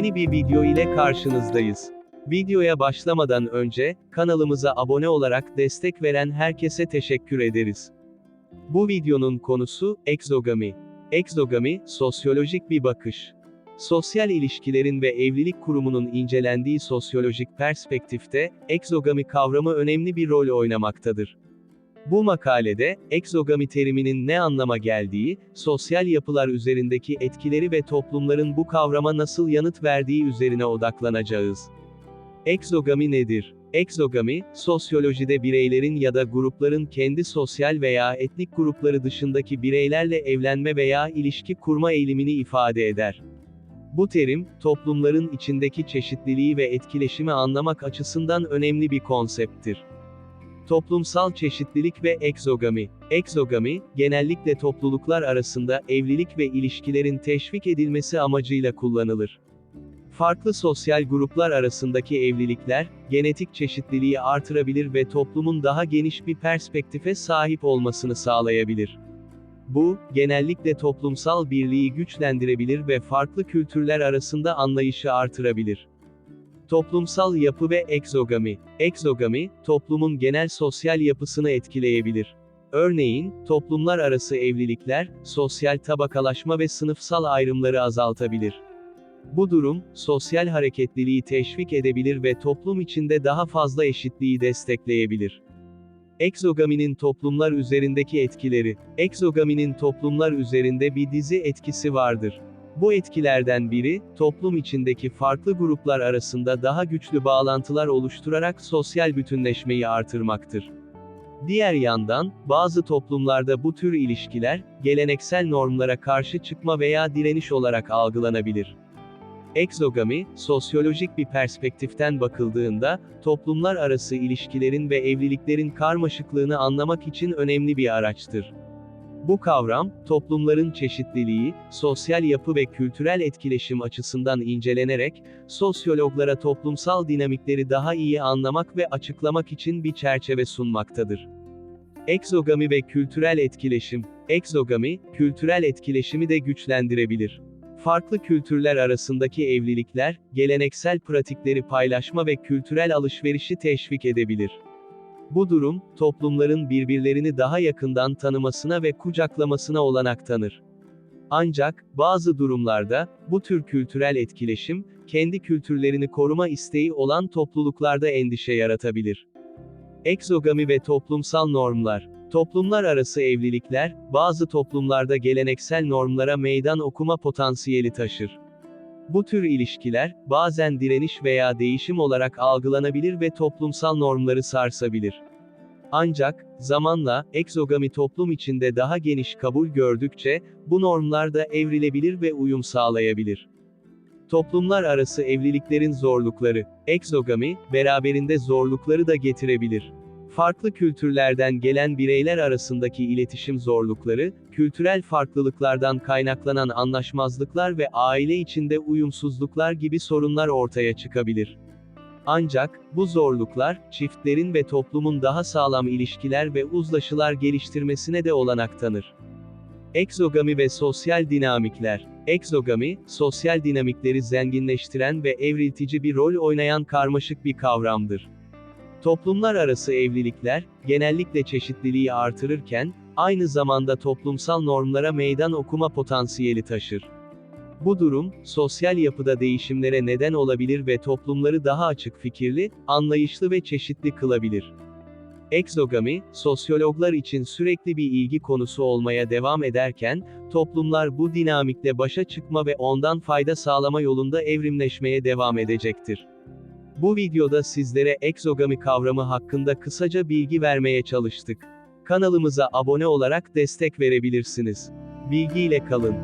Yeni bir video ile karşınızdayız. Videoya başlamadan önce, kanalımıza abone olarak destek veren herkese teşekkür ederiz. Bu videonun konusu, egzogami. Egzogami, sosyolojik bir bakış. Sosyal ilişkilerin ve evlilik kurumunun incelendiği sosyolojik perspektifte, egzogami kavramı önemli bir rol oynamaktadır. Bu makalede, egzogami teriminin ne anlama geldiği, sosyal yapılar üzerindeki etkileri ve toplumların bu kavrama nasıl yanıt verdiği üzerine odaklanacağız. Egzogami nedir? Egzogami, sosyolojide bireylerin ya da grupların kendi sosyal veya etnik grupları dışındaki bireylerle evlenme veya ilişki kurma eğilimini ifade eder. Bu terim, toplumların içindeki çeşitliliği ve etkileşimi anlamak açısından önemli bir konsepttir. Toplumsal çeşitlilik ve egzogami. Egzogami, genellikle topluluklar arasında evlilik ve ilişkilerin teşvik edilmesi amacıyla kullanılır. Farklı sosyal gruplar arasındaki evlilikler, genetik çeşitliliği artırabilir ve toplumun daha geniş bir perspektife sahip olmasını sağlayabilir. Bu, genellikle toplumsal birliği güçlendirebilir ve farklı kültürler arasında anlayışı artırabilir. Toplumsal yapı ve egzogami. Egzogami, toplumun genel sosyal yapısını etkileyebilir. Örneğin, toplumlar arası evlilikler, sosyal tabakalaşma ve sınıfsal ayrımları azaltabilir. Bu durum, sosyal hareketliliği teşvik edebilir ve toplum içinde daha fazla eşitliği destekleyebilir. Egzogaminin toplumlar üzerindeki etkileri. Egzogaminin toplumlar üzerinde bir dizi etkisi vardır. Bu etkilerden biri, toplum içindeki farklı gruplar arasında daha güçlü bağlantılar oluşturarak sosyal bütünleşmeyi artırmaktır. Diğer yandan, bazı toplumlarda bu tür ilişkiler, geleneksel normlara karşı çıkma veya direniş olarak algılanabilir. Egzogami, sosyolojik bir perspektiften bakıldığında, toplumlar arası ilişkilerin ve evliliklerin karmaşıklığını anlamak için önemli bir araçtır. Bu kavram, toplumların çeşitliliği, sosyal yapı ve kültürel etkileşim açısından incelenerek, sosyologlara toplumsal dinamikleri daha iyi anlamak ve açıklamak için bir çerçeve sunmaktadır. Egzogami ve kültürel etkileşim. Egzogami, kültürel etkileşimi de güçlendirebilir. Farklı kültürler arasındaki evlilikler, geleneksel pratikleri paylaşma ve kültürel alışverişi teşvik edebilir. Bu durum, toplumların birbirlerini daha yakından tanımasına ve kucaklamasına olanak tanır. Ancak, bazı durumlarda, bu tür kültürel etkileşim, kendi kültürlerini koruma isteği olan topluluklarda endişe yaratabilir. Egzogami ve toplumsal normlar. Toplumlar arası evlilikler, bazı toplumlarda geleneksel normlara meydan okuma potansiyeli taşır. Bu tür ilişkiler, bazen direniş veya değişim olarak algılanabilir ve toplumsal normları sarsabilir. Ancak, zamanla, egzogami toplum içinde daha geniş kabul gördükçe, bu normlar da evrilebilir ve uyum sağlayabilir. Toplumlar arası evliliklerin zorlukları, egzogami, beraberinde zorlukları da getirebilir. Farklı kültürlerden gelen bireyler arasındaki iletişim zorlukları, kültürel farklılıklardan kaynaklanan anlaşmazlıklar ve aile içinde uyumsuzluklar gibi sorunlar ortaya çıkabilir. Ancak, bu zorluklar, çiftlerin ve toplumun daha sağlam ilişkiler ve uzlaşılar geliştirmesine de olanak tanır. Egzogami ve sosyal dinamikler. Egzogami, sosyal dinamikleri zenginleştiren ve evriltici bir rol oynayan karmaşık bir kavramdır. Toplumlar arası evlilikler, genellikle çeşitliliği artırırken, aynı zamanda toplumsal normlara meydan okuma potansiyeli taşır. Bu durum, sosyal yapıda değişimlere neden olabilir ve toplumları daha açık fikirli, anlayışlı ve çeşitli kılabilir. Egzogami, sosyologlar için sürekli bir ilgi konusu olmaya devam ederken, toplumlar bu dinamikle başa çıkma ve ondan fayda sağlama yolunda evrimleşmeye devam edecektir. Bu videoda sizlere egzogami kavramı hakkında kısaca bilgi vermeye çalıştık. Kanalımıza abone olarak destek verebilirsiniz. Bilgiyle kalın.